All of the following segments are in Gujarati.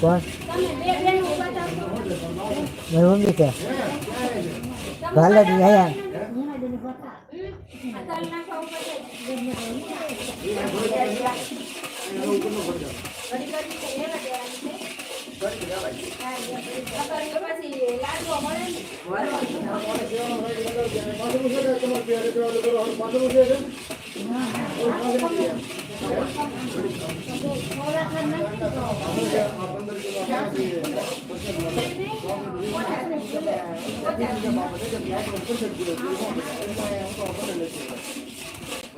કોણ તમે બે બેન ઊભા થાવ મારી મમ્મી છે ભાલે જ આયા આ તલ નાખવા ઉપર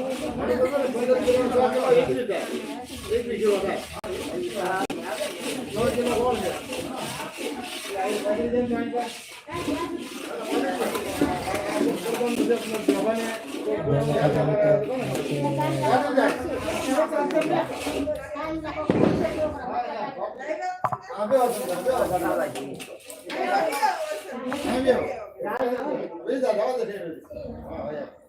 સોળ કિલો લાવ્યા છે એટલે પંદર કિલો છે છ કિલો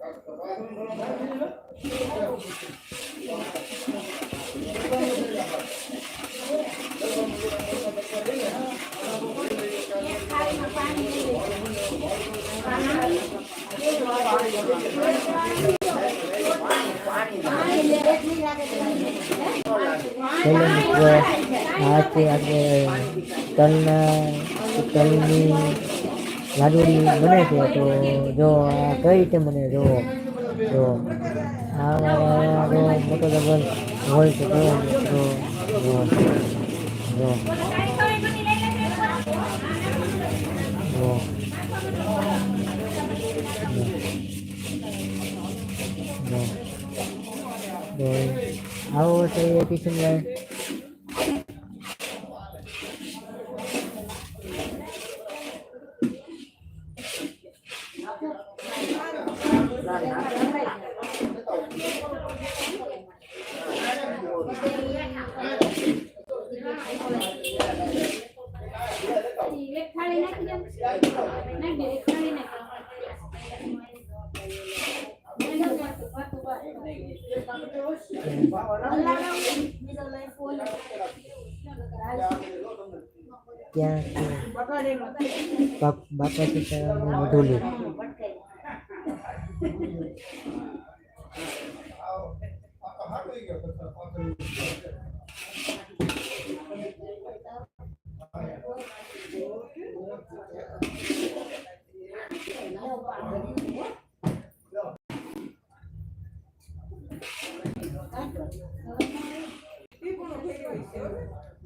છે આપણે તલના તલની લાડુડી બને છે. તો જો આ કઈ રીતે બને જો જો આ મોટો ડબલ હોય છે જો જો જો જો તો આવો તો એ ટ્યુશન લાઈન એક થાળી નાખી દે નાખી દે એક થાળી ત્યાં બાપ બાપા સીતારામની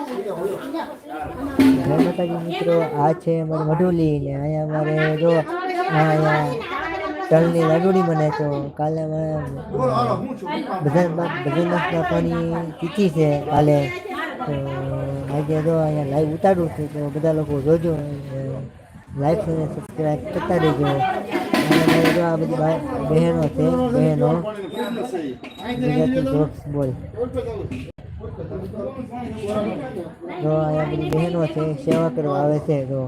જય માતાજી મિત્રો, આ છે અમારી મઢુલી ને અહીંયા અમારે જો અહીંયા તલની લાડુડી બને તો કાલે બધા બધા બાપાની તિથિ છે કાલે. તો આજે જો અહીંયા લાઈવ ઉતારું છું તો બધા લોકો જોજો લાઈક અને સબસ્ક્રાઈબ કરતા રહેજો. અને જો આ બધી બહેનો છે, બહેનો. બોલ. જો અહીંયા બધી બહેનો છે સેવા કરવા આવે છે તો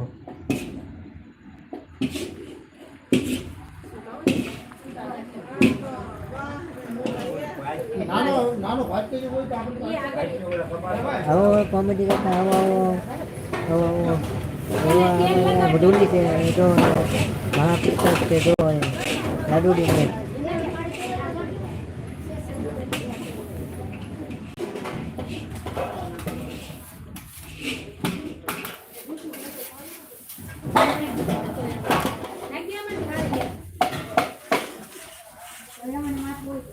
હવે તો આવો કોમેડી કરતા આવો આવો. આવો આવો. એવા મઢુલી છે એ તો મહાપ્રસાદ છે તો લાડુડી ને નાખી આમાં ને ખાઈ લે. હવે આમાં માથ બહુ છે.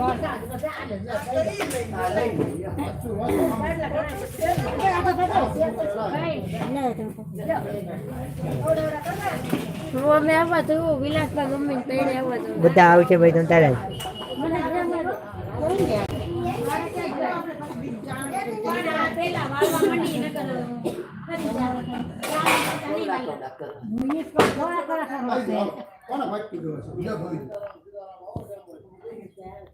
મું મોંઢો વાળો. અમે આવા તો વિલાસમાં ગમે ને પૈડે આવા તો બધા આવશે ભાઈ તમ તારે પેલા વાળવા માંડી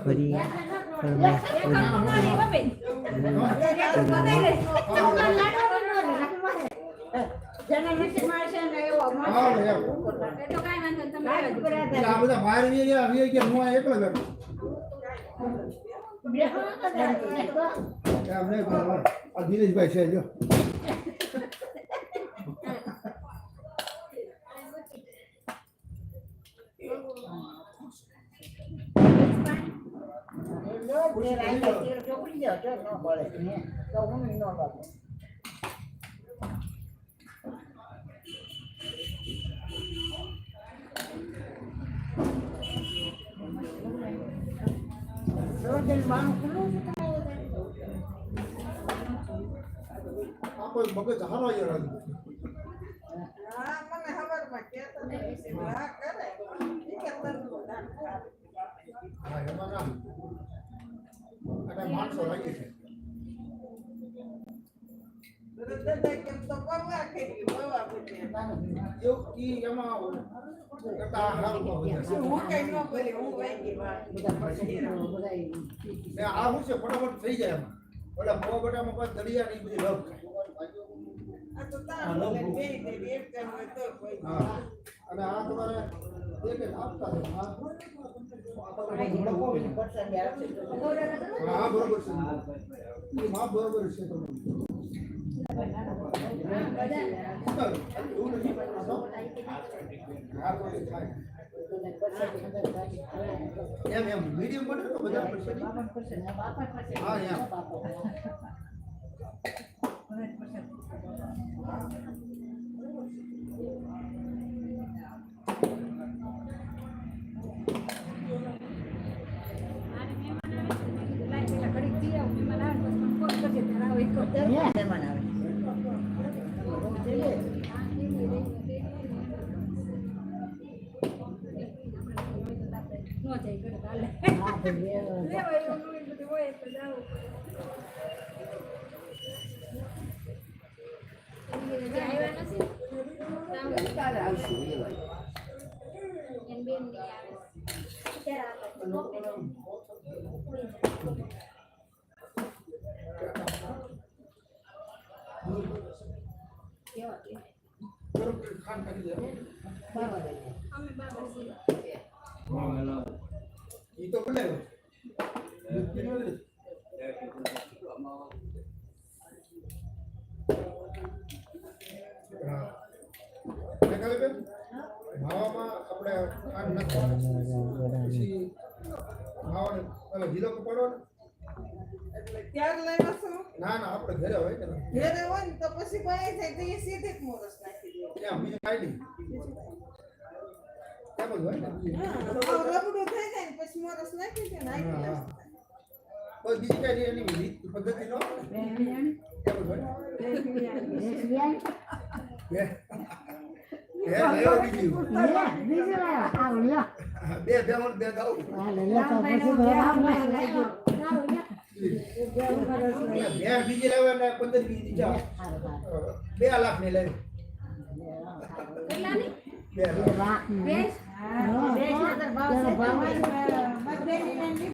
ફરી જેને છે મારશે ને એવો મારશે. હા ભાઈ આવો. તો કાંઈ વાંધો નહીં, તમે આવ્યા જ. એટલે આ બધા બહાર આવી ગયા આવી ગયા હું આ એકલો બેઠો એમ નહીં પણ આ દિનેશભાઈ છે જો બે રાઈતે તેલ ચોપડી દો, જો ન બળે. તો હું ન બળે. રોજનું બાણું ખુલ્લું છે તમારે? આ કોઈ મગજ હારો યાર હા, મને ખબરમાં કહેતો નહીં. હા, કરે. ઈ કે તરતું દાન. હા એમાં ના અને માણસો લાગી છે દાદા કેમ તો પગલા ખેંચી, બવા પૂછે. એવું ઈ એમાં કરતા હારું તો હોય છે. હું કઈ ન બોલી, હું વાગી વાત. ને આ શું છે ફટાફટ થઈ જાય ઓલા મોવા બટામાં પાછ દરિયા ની બધી હા અને આ તમારે હા બરોબર છે એવું નથી હા તો એ થાય એમ એમ. મીડિયમ બને તો બધા પડશે હા એમ. મહેમાન આવે. છે, મેં કીધું લાય પેલા ઘડીક પી આવું. મહેમાન આવે ને પછી મને ફોન કરજે, ત્યારે આવો એક વખત. હા, પી લઈએ, લઈએ, લઈએ. નો જાય ઘડીક હાલે. લેવાય એવું નવીન બધું હોય તો જાવું પડે. હજી આવ્યા નથી? એની બેનની આવે છે. ક્યારે આવે? કેવા કે? બરોબર ખાન કરી દે અમે બાબા છીએ. ઈ તો ભલે દૂધ પીને લે. હા. ને કાલે બેન, માવામાં આપણે આ નથી. પછી માવાને પેલો જીલો કપાડો ને એટલે ત્યાર લાવ્યા છો ના ના આપણે ઘરે હોય ને? ઘેરે હોય ને તો પછી કોઈ થાય તો એ સીધી જ મોરસ નાખી દે. ક્યાં બીજું કાંઈ નહીં. ત્યાં હોય ને? હા, રબડું થઈ જાય ને પછી મોરસ નાખી દે દે કોઈ બીજી કાંઈ એની રીત પદ્ધતિ નો? ને. હોય બે બે બે ગાઉં. બે બીજી લાવે ને પંદર બીજી જા બે લાખની લાવી બે લાખ